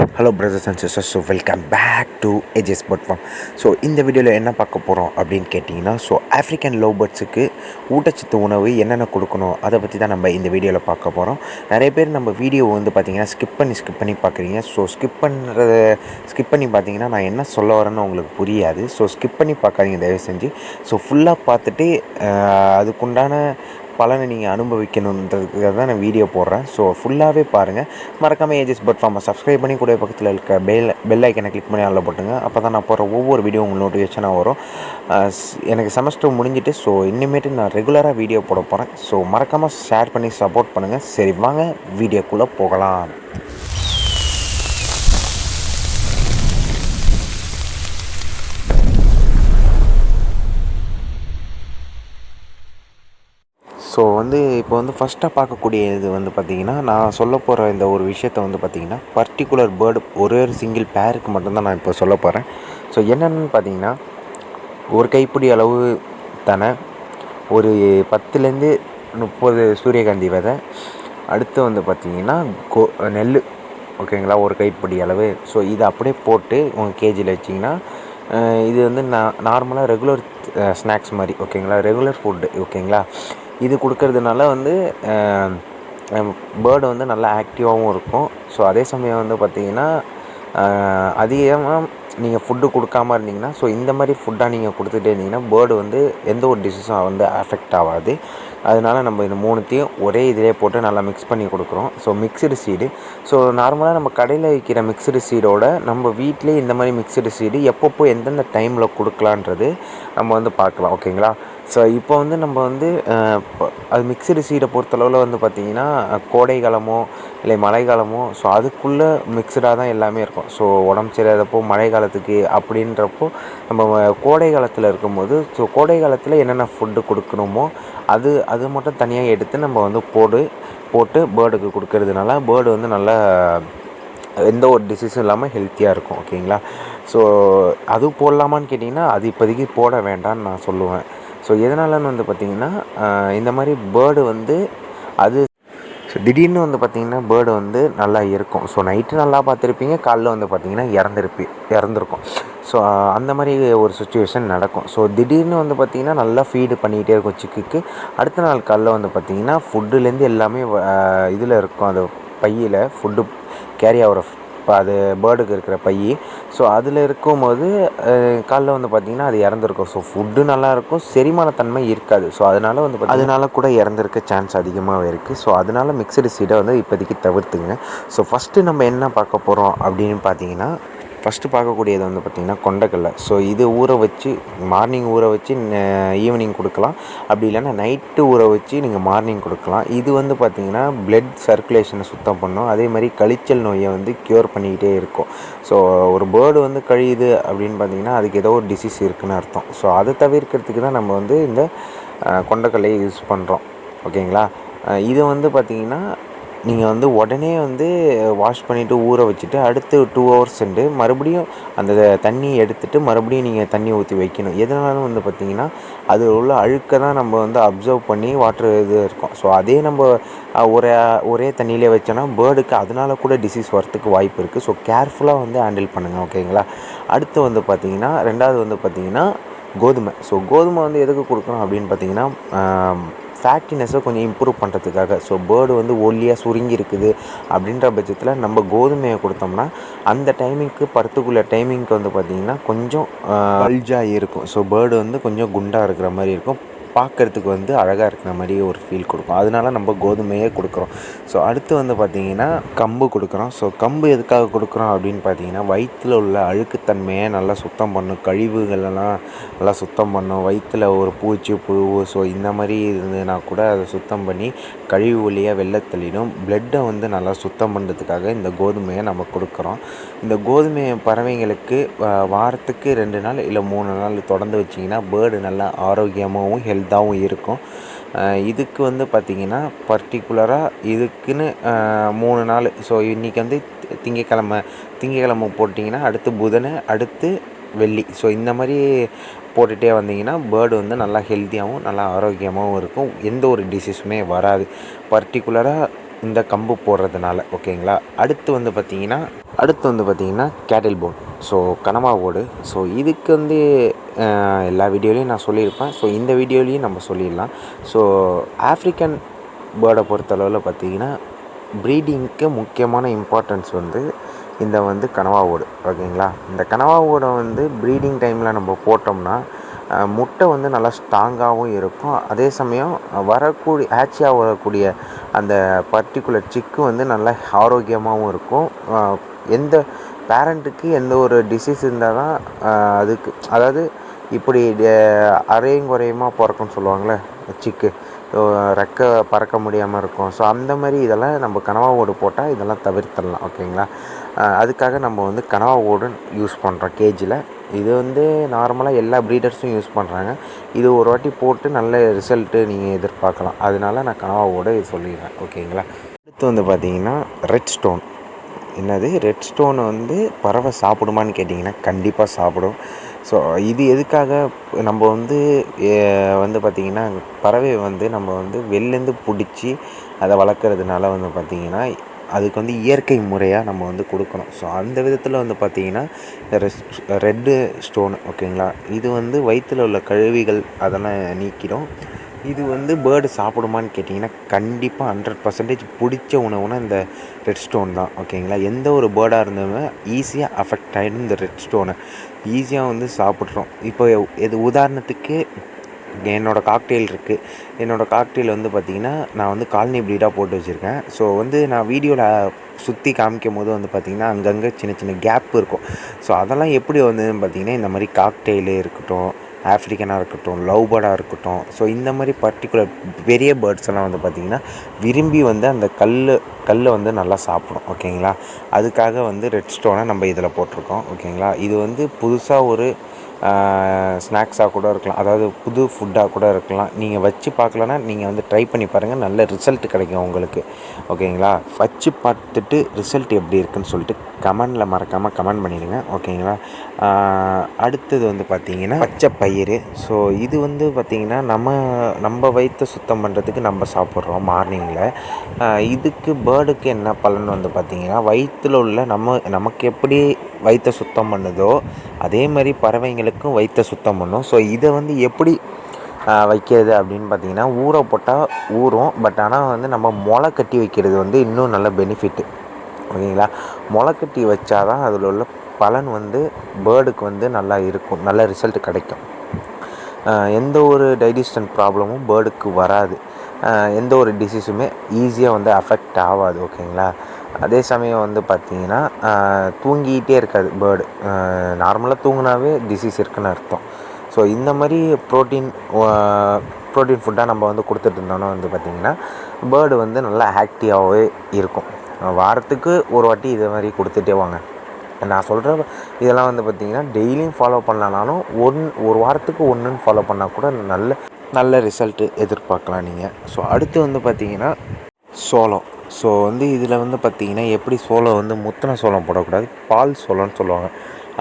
Hello brothers and sisters so welcome back to AGS bird farm so இந்த வீடியோவில் என்ன பார்க்க போகிறோம் அப்படின்னு கேட்டிங்கன்னா ஸோ ஆஃப்ரிக்கன் லவ் பேர்ட்ஸுக்கு ஊட்டச்சத்து உணவு என்னென்ன கொடுக்கணும் அதை பற்றி தான் நம்ம இந்த வீடியோவில் பார்க்க போகிறோம் நிறைய பேர் நம்ம வீடியோ வந்து பார்த்திங்கன்னா ஸ்கிப் பண்ணி ஸ்கிப் பண்ணி பார்க்குறீங்க ஸோ ஸ்கிப் பண்ணுறத ஸ்கிப் பண்ணி பார்த்தீங்கன்னா நான் என்ன சொல்ல வரேன்னு உங்களுக்கு புரியாது. ஸோ ஸ்கிப் பண்ணி பார்க்காதீங்க தயவு செஞ்சு. ஸோ ஃபுல்லாக பார்த்துட்டு அதுக்குண்டான பலனை நீங்கள் அனுபவிக்கணுன்றதுக்காக தான் நான் வீடியோ போடுறேன். ஸோ ஃபுல்லாகவே பாருங்கள் மறக்காமல் ஏஜஸ் பட் ஃபார்மை சப்ஸ்கிரைப் பண்ணி கூட பக்கத்தில் இருக்க பெல் பெல் ஐக்கனை கிளிக் பண்ணி அதில் போட்டுங்க. அப்போ தான் நான் போகிற ஒவ்வொரு வீடியோ உங்களுக்கு நோட்டிஃபிகேஷனாக வரும். எனக்கு செமஸ்டர் முடிஞ்சிட்டு ஸோ இனிமேட்டு நான் ரெகுலராக வீடியோ போட போகிறேன் ஸோ மறக்காமல் ஷேர் பண்ணி சப்போர்ட் பண்ணுங்கள் சரி வாங்க வீடியோக்குள்ளே போகலாம். ஸோ வந்து இப்போ வந்து ஃபஸ்ட்டாக பார்க்கக்கூடிய இது வந்து பார்த்திங்கன்னா நான் சொல்ல போகிற இந்த ஒரு விஷயத்தை வந்து பார்த்திங்கன்னா பர்டிகுலர் பேர்டு ஒரே ஒரு சிங்கிள் பேருக்கு மட்டும்தான் நான் இப்போ சொல்ல போகிறேன் ஸோ என்னென்னு பார்த்தீங்கன்னா ஒரு கைப்பிடி அளவு தானே ஒரு பத்துலேருந்து முப்பது சூரியகாந்தி விதை அடுத்து வந்து பார்த்திங்கன்னா கோ நெல் ஓகேங்களா ஒரு கைப்பிடி அளவு. ஸோ இதை அப்படியே போட்டு உங்கள் கேஜியில் வச்சிங்கன்னா இது வந்து நான் நார்மலாக ரெகுலர் ஸ்நாக்ஸ் மாதிரி ஓகேங்களா ரெகுலர் ஃபுட்டு ஓகேங்களா? இது கொடுக்கறதுனால வந்து பேர்டு வந்து நல்லா ஆக்டிவாகவும் இருக்கும். ஸோ அதே சமயம் வந்து பார்த்திங்கன்னா அதிகமாக நீங்கள் ஃபுட்டு கொடுக்காம இருந்தீங்கன்னா ஸோ இந்த மாதிரி ஃபுட்டாக நீங்கள் கொடுத்துட்டே இருந்தீங்கன்னா பேர்டு வந்து எந்த ஒரு டிசீஸும் வந்து அஃபெக்ட் ஆகாது அதனால நம்ம இந்த மூணுத்தையும் ஒரே இதிலே போட்டு நல்லா மிக்ஸ் பண்ணி கொடுக்குறோம். ஸோ மிக்சடு சீடு ஸோ நார்மலாக நம்ம கடையில் விற்கிற மிக்சடு சீடோட நம்ம வீட்டிலே இந்த மாதிரி மிக்சடு சீடு எப்பப்போ எந்தெந்த டைமில் கொடுக்கலான்றது நம்ம வந்து பார்க்கலாம். ஓகேங்களா? ஸோ இப்போ வந்து நம்ம வந்து அது மிக்சடு சீடை பொறுத்தளவில் வந்து பார்த்திங்கன்னா கோடை காலமோ இல்லை மழை காலமோ ஸோ அதுக்குள்ளே மிக்சடாக தான் எல்லாமே இருக்கும். ஸோ உடம்பு சரியாதப்போ மழை காலத்துக்கு அப்படின்றப்போ நம்ம கோடை காலத்தில் இருக்கும்போது ஸோ கோடை காலத்தில் என்னென்ன ஃபுட்டு கொடுக்கணுமோ அது அது மட்டும் தனியாக எடுத்து நம்ம வந்து போடு போட்டு பேர்டுக்கு கொடுக்கறதுனால பேர்டு வந்து நல்லா எந்த ஒரு டிசீஸும் இல்லாமல் ஹெல்த்தியாக இருக்கும் ஓகேங்களா ஸோ அது போடலாமான்னு கேட்டிங்கன்னா அது இப்போதைக்கு போட வேண்டாம்னு நான் சொல்லுவேன். ஸோ எதனாலன்னு வந்து பார்த்திங்கன்னா இந்த மாதிரி பேர்டு வந்து அது ஸோ திடீர்னு வந்து பார்த்திங்கன்னா பேர்டு வந்து நல்லா இருக்கும். ஸோ நைட்டு நல்லா பார்த்துருப்பீங்க காலைல வந்து பார்த்திங்கன்னா இறந்துருப்பி இறந்துருக்கும். ஸோ அந்த மாதிரி ஒரு சுச்சுவேஷன் நடக்கும். ஸோ திடீர்னு வந்து பார்த்திங்கன்னா நல்லா ஃபீடு பண்ணிக்கிட்டே இருக்கும் சிக்குக்கு. அடுத்த நாள் காலைல வந்து பார்த்திங்கன்னா ஃபுட்டுலேருந்து எல்லாமே இதில் இருக்கும். அது பையில் ஃபுட்டு கேரி ஆகிற இப்போ அது பேர்டுக்கு இருக்கிற பை ஸோ அதில் இருக்கும்போது அஹ், காலைல வந்து பார்த்திங்கன்னா அது இறந்துருக்கும். ஸோ ஃபுட்டு நல்லாயிருக்கும். செரிமான தன்மை இருக்காது. ஸோ அதனால் வந்து அதனால் அதனால கூட இறந்துருக்க சான்ஸ் அதிகமாகவே இருக்குது ஸோ அதனால் மிக்சடு சீடை வந்து இப்போதைக்கு தவிர்த்துங்க. ஸோ ஃபஸ்ட்டு நம்ம என்ன பார்க்க போகிறோம் அப்படின்னு பார்த்தீங்கன்னா ஃபஸ்ட்டு பார்க்கக்கூடியது வந்து பார்த்திங்கன்னா கொண்டக்கடலை. ஸோ இது ஊற வச்சு மார்னிங் ஊற வச்சு ஈவினிங் கொடுக்கலாம். அப்படி இல்லைன்னா நைட்டு ஊற வச்சு நீங்கள் மார்னிங் கொடுக்கலாம். இது வந்து பார்த்திங்கன்னா பிளட் சர்க்குலேஷனை சுத்தம் பண்ணும். அதே மாதிரி கழிச்சல் நோயை வந்து க்யூர் பண்ணிக்கிட்டே இருக்கும். ஸோ ஒரு பேர்டு வந்து கழியுது அப்படின்னு பார்த்தீங்கன்னா அதுக்கு ஏதோ ஒரு டிசீஸ் இருக்குதுன்னு அர்த்தம். ஸோ அதை தவிர்க்கிறதுக்கு தான் நம்ம வந்து இந்த கொண்டக்கடலையை யூஸ் பண்ணுறோம் ஓகேங்களா இது வந்து பார்த்திங்கன்னா நீங்கள் வந்து உடனே வந்து வாஷ் பண்ணிவிட்டு ஊற வச்சுட்டு அடுத்து டூ ஹவர்ஸ் சென்று மறுபடியும் அந்த தண்ணியை எடுத்துட்டு மறுபடியும் நீங்கள் தண்ணி ஊற்றி வைக்கணும். எதனாலும் வந்து பார்த்திங்கன்னா அது உள்ள அழுக்கை தான் நம்ம வந்து அப்சர்வ் பண்ணி வாட்டர் இது இருக்கும். ஸோ அதே நம்ம ஒரே ஒரே தண்ணியிலே வச்சோன்னா பேர்டுக்கு அதனால கூட டிசீஸ் வரத்துக்கு வாய்ப்பு இருக்குது ஸோ கேர்ஃபுல்லாக வந்து ஹேண்டில் பண்ணுங்கள் ஓகேங்களா அடுத்து வந்து பார்த்திங்கன்னா ரெண்டாவது வந்து பார்த்திங்கன்னா கோதுமை. ஸோ கோதுமை வந்து எதுக்கு கொடுக்குறோம் அப்படின்னு பார்த்தீங்கன்னா ஃபேட்டினஸை கொஞ்சம் இம்ப்ரூவ் பண்ணுறதுக்காக ஸோ பேர்டு வந்து ஒல்லியாக சுருங்கி இருக்குது அப்படின்ற பட்சத்தில் நம்ம கோதுமையை கொடுத்தோம்னா அந்த டைமிங்க்கு பர்டிகுலர் டைமிங்க்கு வந்து பார்த்திங்கன்னா கொஞ்சம் பல்ஜாக இருக்கும். ஸோ பேர்டு வந்து கொஞ்சம் குண்டாக இருக்கிற மாதிரி இருக்கும். பார்க்கறதுக்கு வந்து அழகாக இருக்கிற மாதிரி ஒரு ஃபீல் கொடுக்கும். அதனால நம்ம கோதுமையே கொடுக்குறோம். ஸோ அடுத்து வந்து பார்த்திங்கன்னா கம்பு கொடுக்குறோம். ஸோ கம்பு எதுக்காக கொடுக்குறோம் அப்படின்னு பார்த்தீங்கன்னா வயிற்றில் உள்ள அழுக்குத்தன்மையை நல்லா சுத்தம் பண்ணும். கழிவுகளெல்லாம் நல்லா சுத்தம் பண்ணும். வயிற்றில் ஒரு பூச்சி புழு ஸோ இந்த மாதிரி இருந்ததுன்னா கூட அதை சுத்தம் பண்ணி கழிவு வழியாக வெளில தள்ளிடும் பிளட்டை வந்து நல்லா சுத்தம் பண்ணுறதுக்காக இந்த கோதுமையை நம்ம கொடுக்குறோம். இந்த கோதுமையை பறவைங்களுக்கு வாரத்துக்கு ரெண்டு நாள் இல்லை மூணு நாள் தொடர்ந்து வச்சிங்கன்னா பேர்டு நல்லா ஆரோக்கியமாகவும் ஹெல்த் இதாகவும் இருக்கும். இதுக்கு வந்து பார்த்திங்கன்னா பர்டிகுலராக இதுக்குன்னு மூணு நாள். ஸோ இன்றைக்கி வந்து திங்கக்கிழமை திங்கக்கிழமை போட்டிங்கன்னா அடுத்து புதன் அடுத்து வெள்ளி. ஸோ இந்த மாதிரி போட்டுகிட்டே வந்தீங்கன்னா பேர்டு வந்து நல்லா ஹெல்த்தியாகவும் நல்லா ஆரோக்கியமாகவும் இருக்கும். எந்த ஒரு டிசீஸுமே வராது. பர்டிகுலராக இந்த கம்பு போடுறதுனால ஓகேங்களா அடுத்து வந்து பார்த்திங்கன்னா அடுத்து வந்து பார்த்திங்கன்னா கேட்டில் போன் ஸோ கனவா ஓடு. ஸோ இதுக்கு வந்து எல்லா வீடியோலையும் நான் சொல்லியிருப்பேன். ஸோ இந்த வீடியோலையும் நம்ம சொல்லிடலாம். ஸோ ஆஃப்ரிக்கன் பேர்டை பொறுத்தளவில் பார்த்திங்கன்னா ப்ரீடிங்க்கு முக்கியமான இம்பார்ட்டன்ஸ் வந்து இந்த வந்து கனவா ஓடு. ஓகேங்களா? இந்த கனவா ஓடை வந்து ப்ரீடிங் டைமில் நம்ம போட்டோம்னா முட்டை வந்து நல்லா ஸ்ட்ராங்காகவும் இருக்கும். அதே சமயம் வரக்கூடிய ஆச்சியாக வரக்கூடிய அந்த பர்டிகுலர் சிக்கு வந்து நல்லா ஆரோக்கியமாகவும் இருக்கும். எந்த பேரண்ட்டுக்கு எந்த ஒரு டிசீஸ் இருந்தால் தான் அதுக்கு அதாவது இப்படி அரையும் குறையுமா பிறக்கும்னு சொல்லுவாங்கள்ல சிக்கு. ரெக்க பறக்க முடியாமல் இருக்கும். ஸோ அந்த மாதிரி இதெல்லாம் நம்ம கனவா ஓடு போட்டால் இதெல்லாம் தவிர்த்திடலாம் ஓகேங்களா? அதுக்காக நம்ம வந்து கனவா ஓடு யூஸ் பண்ணுறோம் கேஜில். இது வந்து நார்மலாக எல்லா ப்ரீடர்ஸும் யூஸ் பண்ணுறாங்க இது ஒரு வாட்டி போட்டு நல்ல ரிசல்ட்டு நீங்கள் எதிர்பார்க்கலாம். அதனால நான் கனவா ஓடு சொல்லிடுறேன் ஓகேங்களா? அடுத்து வந்து பார்த்தீங்கன்னா ரெட் ஸ்டோன் என்னது ரெட் ஸ்டோன் வந்து பறவை சாப்பிடுமான்னு கேட்டிங்கன்னா கண்டிப்பாக சாப்பிடும். ஸோ இது எதுக்காக நம்ம வந்து வந்து பார்த்திங்கன்னா பறவை வந்து நம்ம வந்து வெளிலேருந்து பிடிச்சி அதை வளர்க்குறதுனால வந்து பார்த்திங்கன்னா அதுக்கு வந்து இயற்கை முறையாக நம்ம வந்து கொடுக்கணும். ஸோ அந்த விதத்தில் வந்து பார்த்திங்கன்னா ரெட்டு ஸ்டோன் ஓகேங்களா இது வந்து வயிற்றில் உள்ள கழுவிகள் அதெல்லாம் நீக்கிடும். இது வந்து பேர்டு சாப்பிடுமான்னு கேட்டிங்கன்னா கண்டிப்பாக ஹண்ட்ரட் பர்சன்டேஜ் பிடிச்ச உணவுனா இந்த ரெட் ஸ்டோன் தான் ஓகேங்களா எந்த ஒரு பேர்டாக இருந்தாலுமே ஈஸியாக அஃபெக்ட் ஆகிடும் இந்த ரெட் ஸ்டோனை ஈஸியாக வந்து சாப்பிட்றோம். இப்போ இது உதாரணத்துக்கு என்னோடய காக்டெயில் இருக்குது என்னோடய காக்டெயில் வந்து பார்த்திங்கன்னா நான் வந்து காலனி ப்ரீடாக போட்டு வச்சுருக்கேன். ஸோ வந்து நான் வீடியோவில் சுற்றி காமிக்கும் போது வந்து பார்த்திங்கன்னா அங்கங்கே சின்ன சின்ன கேப் இருக்கும். ஸோ அதெல்லாம் எப்படி வந்ததுன்னு பார்த்திங்கன்னா இந்த மாதிரி காக்டெயிலே இருக்கட்டும் ஆஃப்ரிக்கனாக இருக்கட்டும் லவ் பேர்டாக இருக்கட்டும். ஸோ இந்த மாதிரி பர்டிகுலர் பெரிய பேர்ட்ஸ் எல்லாம் வந்து பார்த்திங்கன்னா விரும்பி வந்து அந்த கல் கல்லை வந்து நல்லா சாப்பிடும். ஓகேங்களா அதுக்காக வந்து ரெட் ஸ்டோனை நம்ம இதில் போட்டிருக்கோம். ஓகேங்களா இது வந்து புதுசாக ஒரு ஸ்நாக்ஸாக கூட இருக்கலாம். அதாவது புது ஃபுட்டாக கூட இருக்கலாம். நீங்கள் வச்சு பார்க்கலன்னா நீங்கள் வந்து ட்ரை பண்ணி பாருங்கள் நல்ல ரிசல்ட் கிடைக்கும் உங்களுக்கு. ஓகேங்களா? வச்சு பார்த்துட்டு ரிசல்ட் எப்படி இருக்குன்னு சொல்லிட்டு கமெண்டில் மறக்காமல் கமெண்ட் பண்ணிடுங்க. ஓகேங்களா? அடுத்தது வந்து பார்த்தீங்கன்னா பச்சை பயிறு. ஸோ இது வந்து பார்த்திங்கன்னா நம்ம நம்ம வயிற்றை சுத்தம் பண்ணுறதுக்கு நம்ம சாப்பிட்றோம் மார்னிங்கில் இதுக்கு பேர்டுக்கு என்ன பலன் வந்து பார்த்திங்கன்னா வயிற்றில் உள்ள நம்ம நமக்கு எப்படி வயிற்றை சுத்தம் பண்ணுதோ அதே மாதிரி பறவைங்களுக்கும் வயிற்றை சுத்தம் பண்ணும். ஸோ இதை வந்து எப்படி வைக்கிறது அப்படின்னு பார்த்தீங்கன்னா ஊற போட்டால் ஊறும் பட் ஆனால் வந்து நம்ம முளை கட்டி வைக்கிறது வந்து இன்னும் நல்ல பெனிஃபிட்டு ஓகேங்களா? முளை கட்டி வச்சாதான் அதில் உள்ள பலன் வந்து பேர்டுக்கு வந்து நல்லா இருக்கும். நல்ல ரிசல்ட் கிடைக்கும். எந்த ஒரு டைஜஷன் ப்ராப்ளமும் பேர்டுக்கு வராது. எந்த ஒரு டிசீஸுமே ஈஸியாக வந்து அஃபெக்ட் ஆகாது. ஓகேங்களா? அதே சமயம் வந்து பார்த்திங்கன்னா தூங்கிக்கிட்டே இருக்காது பேர்டு நார்மலாக தூங்கினாவே டிசீஸ் இருக்குன்னு அர்த்தம். ஸோ இந்த மாதிரி ப்ரோட்டீன் ப்ரோட்டீன் ஃபுட்டாக நம்ம வந்து கொடுத்துட்டு இருந்தோம்னா வந்து பார்த்திங்கன்னா பேர்டு வந்து நல்லா ஆக்டிவாகவே இருக்கும். வாரத்துக்கு ஒரு வாட்டி இதே மாதிரி கொடுத்துட்டே வாங்க. நான் சொல்கிற இதெல்லாம் வந்து பார்த்திங்கன்னா டெய்லியும் ஃபாலோ பண்ணலனாலும் ஒன் ஒரு வாரத்துக்கு ஒன்றுன்னு ஃபாலோ பண்ணால் கூட நல்ல நல்ல ரிசல்ட்டு எதிர்பார்க்கலாம் நீங்கள் ஸோ அடுத்து வந்து பார்த்திங்கன்னா சோளம். ஸோ வந்து இதில் வந்து பார்த்திங்கன்னா எப்படி சோளம் வந்து முத்தின சோளம் போடக்கூடாது பால் சோளம்னு சொல்லுவாங்க.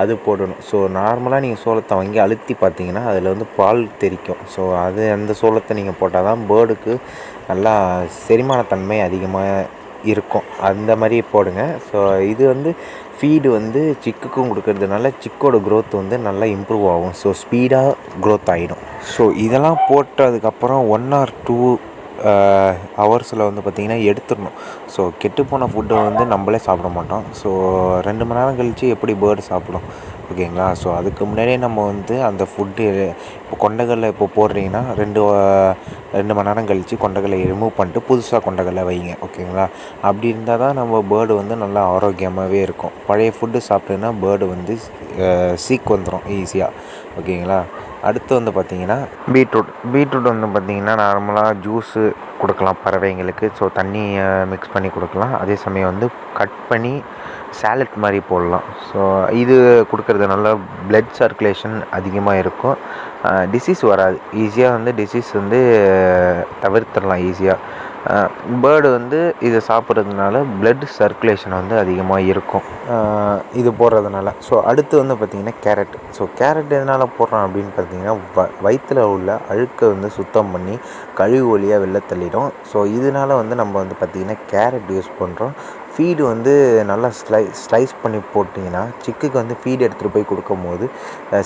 அது போடணும். ஸோ நார்மலாக நீங்கள் சோளத்தை வாங்கி அழுத்தி பார்த்தீங்கன்னா அதில் வந்து பால் தெறிக்கும். ஸோ அது அந்த சோளத்தை நீங்கள் போட்டால் தான் பேர்டுக்கு நல்லா செரிமானத்தன்மை அதிகமாக இருக்கும். அந்த மாதிரி போடுங்க. ஸோ இது வந்து ஃபீடு வந்து சிக்குக்கும் கொடுக்கறதுனால சிக்கோட க்ரோத் வந்து நல்லா இம்ப்ரூவ் ஆகும். ஸோ ஸ்பீடாக க்ரோத் ஆகிடும் ஸோ இதெல்லாம் போட்டதுக்கப்புறம் ஒன் ஆர் டூ ஹவர்ஸில் வந்து பார்த்திங்கன்னா எடுத்துடணும். ஸோ கெட்டுப்போன ஃபுட்டை வந்து நம்மளே சாப்பிட மாட்டோம். ஸோ ரெண்டு மணி நேரம் கழித்து எப்படி பேர்டு சாப்பிடும்? ஓகேங்களா ஸோ அதுக்கு முன்னாடியே நம்ம வந்து அந்த ஃபுட்டு இப்போ கொண்டைக்கல்ல இப்போ போடுறீங்கன்னா ரெண்டு ரெண்டு மணி நேரம் கழித்து கொண்டகல்லை ரிமூவ் பண்ணிட்டு புதுசாக கொண்டகல்லை வைங்க. ஓகேங்களா அப்படி இருந்தால் தான் நம்ம பேர்டு வந்து நல்லா ஆரோக்கியமாகவே இருக்கும். பழைய ஃபுட்டு சாப்பிட்டோன்னா பேர்டு வந்து சீக் வந்துடும் ஈஸியாக ஓகேங்களா அடுத்து வந்து பார்த்திங்கன்னா பீட்ரூட். பீட்ரூட் வந்து பார்த்திங்கன்னா நார்மலாக ஜூஸு கொடுக்கலாம் பறவைங்களுக்கு. ஸோ தண்ணியை மிக்ஸ் பண்ணி கொடுக்கலாம். அதே சமயம் வந்து கட் பண்ணி சாலட் மாதிரி போடலாம். ஸோ இது கொடுக்கறதுனால பிளட் சர்க்குலேஷன் அதிகமாக இருக்கும். டிசீஸ் வராது. ஈஸியாக வந்து டிசீஸ் வந்து தவிர்த்திடலாம் ஈஸியாக பேர்டு வந்து இதை சாப்பிட்றதுனால ப்ளட் சர்க்குலேஷன் வந்து அதிகமாக இருக்கும். இது போடுறதுனால. ஸோ அடுத்து வந்து பார்த்திங்கன்னா கேரட் ஸோ கேரட் எதனால் போடுறோம் அப்படின்னு பார்த்தீங்கன்னா வ வயிற்றில் உள்ள அழுக்கை வந்து சுத்தம் பண்ணி கழிவு வழியாக வெளில தள்ளிடும். ஸோ இதனால வந்து நம்ம வந்து பார்த்திங்கன்னா கேரட் யூஸ் பண்ணுறோம் ஃபீடு வந்து நல்லா ஸ்லை ஸ்லைஸ் பண்ணி போட்டிங்கன்னா சிக்குக்கு வந்து ஃபீடு எடுத்துகிட்டு போய் கொடுக்கும்போது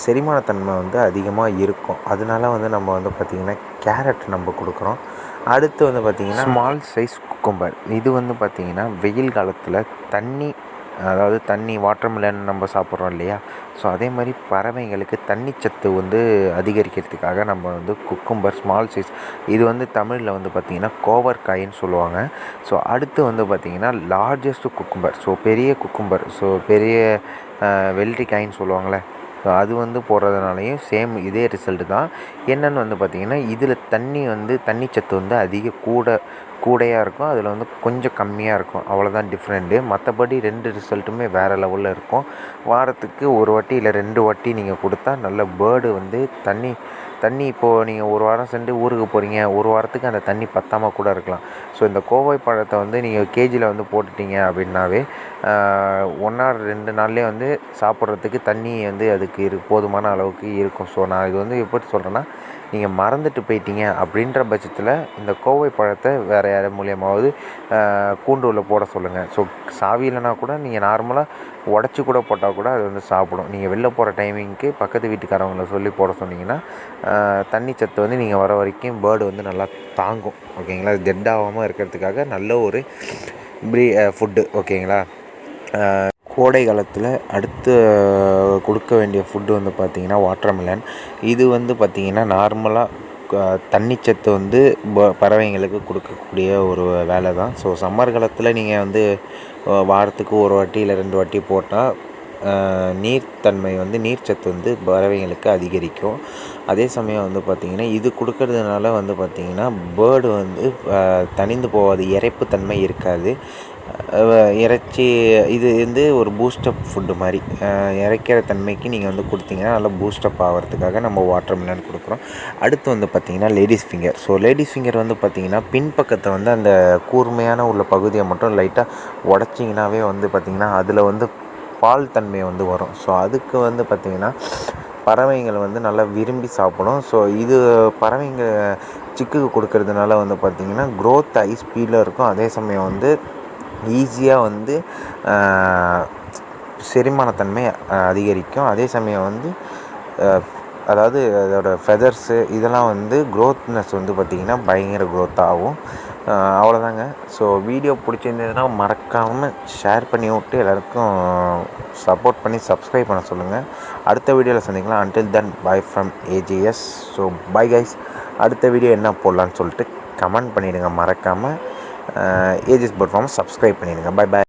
செரிமானத்தன்மை வந்து அதிகமாக இருக்கும். அதனால வந்து நம்ம வந்து பார்த்திங்கன்னா கேரட் நம்ம கொடுக்குறோம். அடுத்து வந்து பார்த்திங்கன்னா ஸ்மால் சைஸ் குக்கும்பர் இது வந்து பார்த்திங்கன்னா வெயில் காலத்தில் தண்ணி அதாவது தண்ணி வாட்டர்மெலன் நம்ம சாப்பிட்றோம் இல்லையா? ஸோ அதே மாதிரி பறவைங்களுக்கு தண்ணிச்சத்து வந்து அதிகரிக்கிறதுக்காக நம்ம வந்து குக்கும்பர் ஸ்மால் சைஸ் இது வந்து தமிழில் வந்து பார்த்திங்கன்னா கோவர்காயின்னு சொல்லுவாங்க. ஸோ அடுத்து வந்து பார்த்திங்கன்னா லார்ஜஸ்ட் குக்கும்பர் ஸோ பெரிய குக்கும்பர் ஸோ பெரிய வெள்ளரிக்காயின்னு சொல்லுவாங்கள்ல அது வந்து போடுறதுனாலையும் சேம் இதே ரிசல்ட்டு தான். என்னென்னு வந்து பார்த்திங்கன்னா இதில் தண்ணி வந்து தண்ணி சத்து வந்து அதிக கூட கூடையாக இருக்கும். அதில் வந்து கொஞ்சம் கம்மியாக இருக்கும். அவ்வளோதான் டிஃப்ரெண்ட்டு மற்றபடி ரெண்டு ரிசல்ட்டுமே வேறு லெவலில் இருக்கும். வாரத்துக்கு ஒரு வாட்டி இல்லை ரெண்டு வாட்டி நீங்கள் கொடுத்தா நல்ல பேர்டு வந்து தண்ணி தண்ணி இப்போது நீங்கள் ஒரு வாரம் சென்று ஊருக்கு போகிறீங்க ஒரு வாரத்துக்கு அந்த தண்ணி பத்தாமல் கூட இருக்கலாம். ஸோ இந்த கோவை பழத்தை வந்து நீங்கள் கேஜியில் வந்து போட்டுட்டீங்க அப்படின்னாவே ஒன் ஆர் ரெண்டு நாள்லேயே வந்து சாப்பிட்றதுக்கு தண்ணி வந்து அதுக்கு இரு போதுமான அளவுக்கு இருக்கும். ஸோ நான் இது வந்து எப்படி சொல்கிறேன்னா நீங்கள் மறந்துட்டு போயிட்டீங்க அப்படின்ற பட்சத்தில் இந்த கோவை பழத்தை வேறு யார் மூலியமாவது கூண்டுவில் போட சொல்லுங்கள் ஸோ சாவி இல்லைனா கூட நீங்கள் நார்மலாக உடச்சி கூட போட்டால் கூட அது வந்து சாப்பிடும். நீங்கள் வெளில போகிற டைமிங்க்கு பக்கத்து வீட்டுக்காரவங்களை சொல்லி போட சொன்னீங்கன்னா தண்ணி சத்து வந்து நீங்கள் வர வரைக்கும் பேர்டு வந்து நல்லா தாங்கும் ஓகேங்களா? டெட் ஆகாமல் இருக்கிறதுக்காக நல்ல ஒரு ப்ரீ ஃபுட்டு ஓகேங்களா? கோடை காலத்தில் அடுத்து கொடுக்க வேண்டிய ஃபுட்டு வந்து பார்த்திங்கன்னா வாட்டர்மெலன் இது வந்து பார்த்திங்கன்னா நார்மலாக தண்ணிச்சத்து வந்து ப- பறவைங்களுக்கு கொடுக்கக்கூடிய ஒரு வேலை தான் ஸோ சம்மர் காலத்தில் நீங்கள் வந்து வாரத்துக்கு ஒரு வாட்டி இல்லை ரெண்டு வாட்டி போட்டால் நீர்த்தன்மை வந்து நீர்ச்சத்து வந்து பறவைங்களுக்கு அதிகரிக்கும். அதே சமயம் வந்து பார்த்திங்கன்னா இது கொடுக்கறதுனால வந்து பார்த்திங்கன்னா பேர்டு வந்து தனிந்து தணிந்து போகாது இறைப்புத்தன்மை இருக்காது. இறைச்சி இது வந்து ஒரு பூஸ்டப் ஃபுட்டு மாதிரி. இறைக்கிற தன்மைக்கு நீங்கள் வந்து கொடுத்தீங்கன்னா நல்லா பூஸ்டப் ஆகிறதுக்காக நம்ம வாட்டர் மிலன் கொடுக்குறோம். அடுத்து வந்து பார்த்திங்கன்னா ladies finger so ladies finger வந்து பார்த்திங்கன்னா பின்பக்கத்தை வந்து அந்த கூர்மையான உள்ள பகுதியை மட்டும் லைட்டாக உடச்சிங்கனாவே வந்து பார்த்திங்கன்னா அதில் வந்து பால் தன்மை வந்து வரும். ஸோ அதுக்கு வந்து பார்த்திங்கன்னா பறவைங்கள் வந்து நல்லா விரும்பி சாப்பிடும் ஸோ இது பறவைங்க சிக்குக்கு கொடுக்கறதுனால வந்து பார்த்திங்கன்னா க்ரோத் ஆகி ஸ்பீடில் இருக்கும். அதே சமயம் வந்து ஈஸியாக வந்து செரிமானத்தன்மை அதிகரிக்கும். அதே சமயம் வந்து அதாவது அதோடய ஃபெதர்ஸு இதெல்லாம் வந்து க்ரோத்னஸ் வந்து பார்த்திங்கன்னா பயங்கர க்ரோத் ஆகும். அவ்வளோதாங்க ஸோ வீடியோ பிடிச்சிருந்ததுன்னா மறக்காமல் ஷேர் பண்ணி விட்டு எல்லாருக்கும் சப்போர்ட் பண்ணி சப்ஸ்கிரைப் பண்ண சொல்லுங்கள் அடுத்த வீடியோவில் சந்திக்கலாம். Until then bye from AGS so bye guys அடுத்த வீடியோ என்ன போடலான்னு சொல்லிட்டு கமெண்ட் பண்ணிவிடுங்க மறக்காமல் ஏஜிஎஸ் பர்ஃபார்மன்ஸ் சப்ஸ்கிரைப் பண்ணிடுங்க. Bye bye